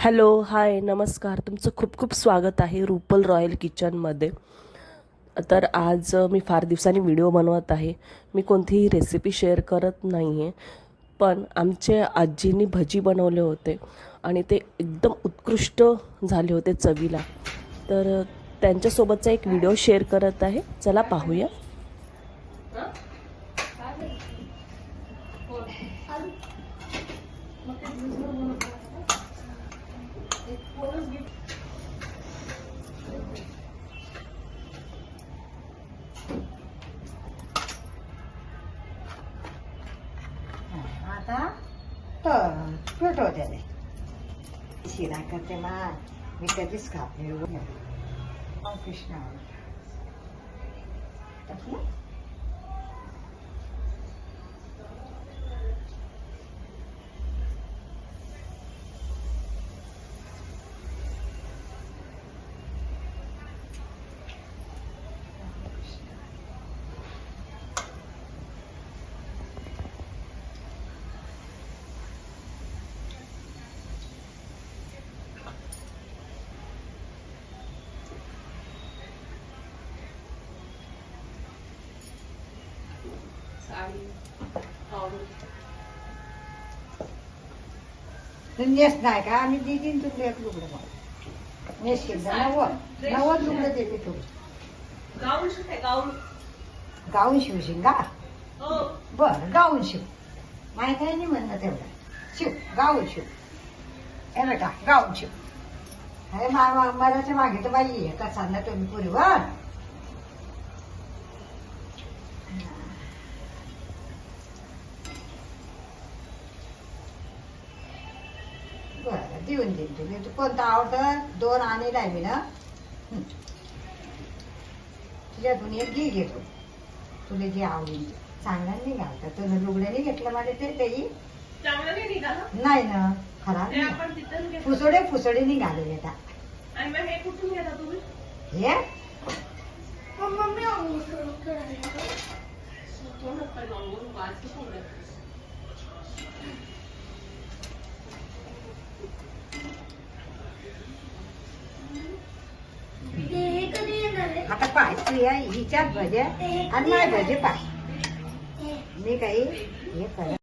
Hello hi नमस्कार. तुमचं खूप खूप स्वागत आहे रुपल रॉयल किचनमध्ये. तर आज मी फार दिवसांनी व्हिडिओ बनवत आहे. मी कोणतीही रेसिपी शेअर करत नाही आहे पण आमच्या आजींनी भजी बनवले होते आणि ते एकदम उत्कृष्ट झाले होते चवीला. तर त्यांच्यासोबतचा एक व्हिडिओ शेअर करत आहे. चला पाहूया. आता तर पेटव त्याने शिरा करते मा मी कधीच खात कृष्ण नेस नाही का आणि दिदीन तुला एक लुगडं मग नेस केलं नव्वद नव्वद लुगडं देते तू गाऊन शिवशील का बर गाऊन शिव माही काही नाही म्हणणं तेवढं शिव गाऊन शिव हे बेटा गाऊन शिव अरे मा मराच्या मागे तर बाई आहे कसा ना तुम्ही पुरी देऊन देईन तुम्ही तू कोणतं आवडतं दोन आणि आहे मी ना तुझ्यातून एक घे घेतो तुला जे आवडेल चांगला नाही घालतं तुला लुगड्याने घेतलं माझे ते तेही नाही ना खराब फुसडे फुसडे निघाले आता हे मम्मी घेता तुम्ही हे आता पाय प्रिया हिच्यात भजे आणि माय भजे पाय मी काही हे कर